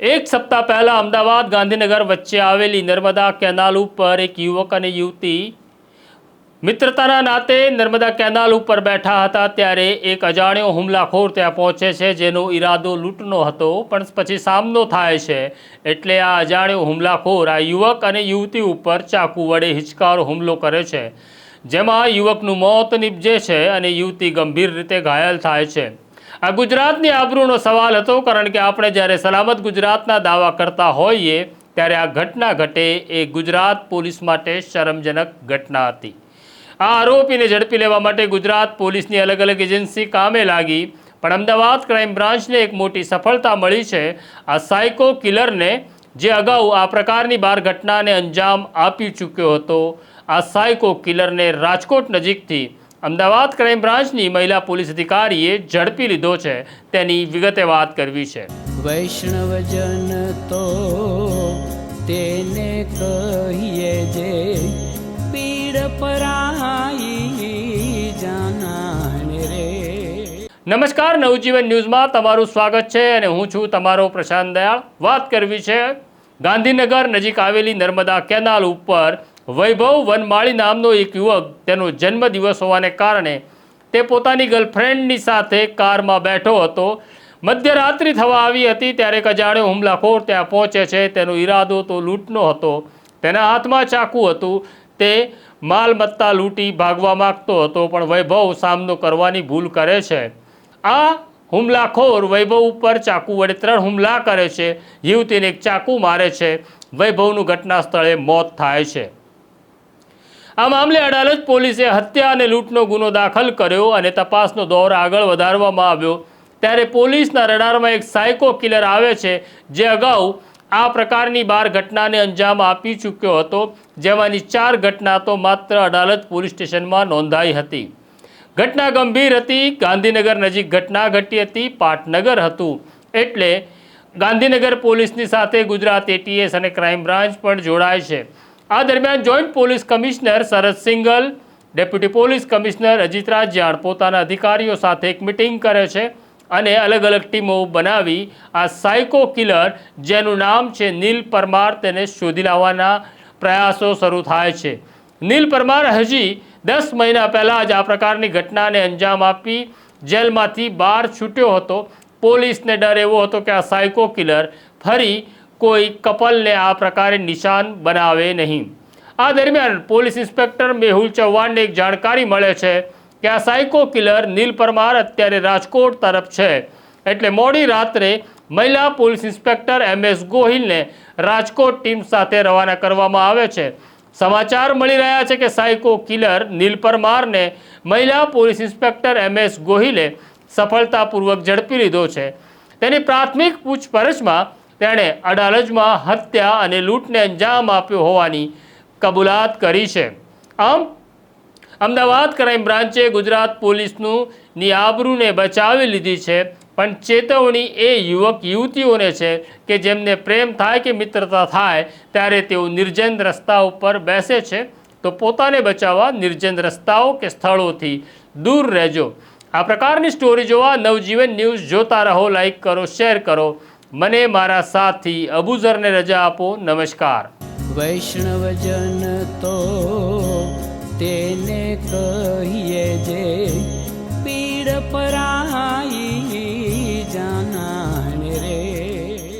એક સપ્તાહ પહેલાં અમદાવાદ ગાંધીનગર વચ્ચે આવેલી નર્મદા કેનાલ ઉપર એક યુવક અને યુવતી મિત્રતાના નાતે નર્મદા કેનાલ ઉપર બેઠા હતા ત્યારે એક અજાણ્યો હુમલાખોર ત્યાં પહોંચે છે, જેનો ઈરાદો લૂંટનો હતો, પણ પછી સામનો થાય છે. એટલે આ અજાણ્યો હુમલાખોર આ યુવક અને યુવતી ઉપર ચાકુ વડે હિચકારો હુમલો કરે છે, જેમાં યુવકનું મોત નીપજે છે અને યુવતી ગંભીર રીતે ઘાયલ થાય છે. આ ગુજરાતની આબરૂનો સવાલ હતો, કારણ કે આપણે જ્યારે સલામત ગુજરાતના દાવા કરતા હોઈએ, ત્યારે આ ઘટના ઘટે એ ગુજરાત પોલીસ માટે શરમજનક ઘટના હતી. આ આરોપીને ઝડપી લેવા માટે ગુજરાત પોલીસની અલગ અલગ એજન્સી કામે લાગી, પણ અમદાવાદ ક્રાઇમ બ્રાન્ચને એક મોટી સફળતા મળી છે. આ સાયકો કિલરને, જે અગાઉ આ પ્રકારની બાર ઘટનાને અંજામ આપી ચૂક્યો હતો, આ સાયકો કિલરને રાજકોટ નજીકથી અમદાવાદ ક્રાઇમ બ્રાન્ચની મહિલા પોલીસ અધિકારીએ ઝડપી લીધો છે. તેની વિગતે વાત કરવી છે. વૈષ્ણવજન તો તેને કહીએ જે પીડ પરાઈ જાનાને રે. નમસ્કાર નવજીવન ન્યૂઝમાં તમારું સ્વાગત છે અને હું છું તમારો પ્રશાંત દયાળ. વાત કરવી છે ગાંધીનગર નજીક આવેલી નર્મદા કેનાલ ઉપર વૈભવ વનમાળી નામનો એક યુવક તેનો જન્મદિવસ હોવાને કારણે તે પોતાની ગર્લફ્રેન્ડની સાથે કારમાં બેઠો હતો. મધ્યરાત્રિ થવા આવી હતી ત્યારે એક હુમલાખોર ત્યાં પહોંચે છે. તેનો ઈરાદો તો લૂંટનો હતો. તેના હાથમાં ચાકુ હતું. તે માલમત્તા લૂંટી ભાગવા માંગતો હતો, પણ વૈભવ સામનો કરવાની ભૂલ કરે છે. આ હુમલાખોર વૈભવ ઉપર ચાકુ વડે ત્રણ હુમલા કરે છે. યુવતીને એક ચાકુ મારે છે. વૈભવનું ઘટના સ્થળે મોત થાય છે. આ મામલે અડાલજ પોલીસે હત્યા અને લૂંટનો ગુનો દાખલ કર્યો અને તપાસનો દોર આગળ વધારવામાં આવ્યો. ત્યારે પોલીસના રડારમાં એક સાયકો કિલર આવે છે, જે અગાઉ આ પ્રકારની બાર ઘટનાને અંજામ આપી ચૂક્યો હતો, જેમાંની ચાર ઘટના તો માત્ર અડાલજ પોલીસ સ્ટેશનમાં નોંધાઈ હતી. ઘટના ગંભીર હતી, ગાંધીનગર નજીક ઘટના ઘટી હતી, પાટનગર હતું. એટલે ગાંધીનગર પોલીસની સાથે ગુજરાત એટીએસ અને ક્રાઇમ બ્રાન્ચ પણ જોડાય છે. આ દરમિયાન joint police commissioner Sharad Singhal, deputy police commissioner Ajit Rajyan પોતાના અધિકારીઓ સાથે એક મિટિંગ કરે છે અને અલગ અલગ ટીમો બનાવી આ સાયકો કિલર, જેનું નામ છે નીલ પરમાર, તેને શોધી લાવવાના પ્રયાસો શરૂ થાય છે. નીલ પરમાર હજી દસ મહિના પહેલાં જ આ પ્રકારની ઘટનાને અંજામ આપી જેલમાંથી બહાર છૂટ્યો હતો. પોલીસને ડર એવો હતો કે આ સાયકો કિલર ફરી કોઈ કપલને આ પ્રકારે નિશાન બનાવે નહીં. આ દરમિયાન પોલીસ ઇન્સ્પેક્ટર મેહુલ ચૌહાણને એક જાણકારી મળે છે કે આ સાયકો કિલર નીલ પરમાર અત્યારે રાજકોટ તરફ છે. એટલે મોડી રાત્રે મહિલા પોલીસ ઇન્સ્પેક્ટર એમ એસ ગોહિલને રાજકોટ ટીમ સાથે રવાના કરવામાં આવે છે. સમાચાર મળી રહ્યા છે કે સાયકો કિલર નીલ પરમારને મહિલા પોલીસ ઇન્સ્પેક્ટર એમ એસ ગોહિલે સફળતાપૂર્વક ઝડપી લીધો છે. તેની પ્રાથમિક પૂછપરછમાં તેણે અડાલજમાં હત્યા અને લૂંટને અંજામ આપ્યો હોવાની કબૂલાત કરી છે. આમ, અમદાવાદ ક્રાઇમ બ્રાન્ચે ગુજરાત પોલીસનું ની બચાવી લીધી છે, પણ ચેતવણી એ યુવક યુવતીઓને છે કે જેમને પ્રેમ થાય કે મિત્રતા થાય, ત્યારે તેઓ નિર્જન રસ્તા ઉપર બેસે છે. તો પોતાને બચાવવા નિર્જન રસ્તાઓ કે સ્થળોથી દૂર રહેજો. આ પ્રકારની સ્ટોરી જોવા નવજીવન ન્યૂઝ જોતા રહો લાઈક કરો શેર કરો. મને મારા સાથી અબુઝરને રજા આપો નમસ્કાર. વૈષ્ણવજન તો તેને કહીએ જે પીડ પરાઈ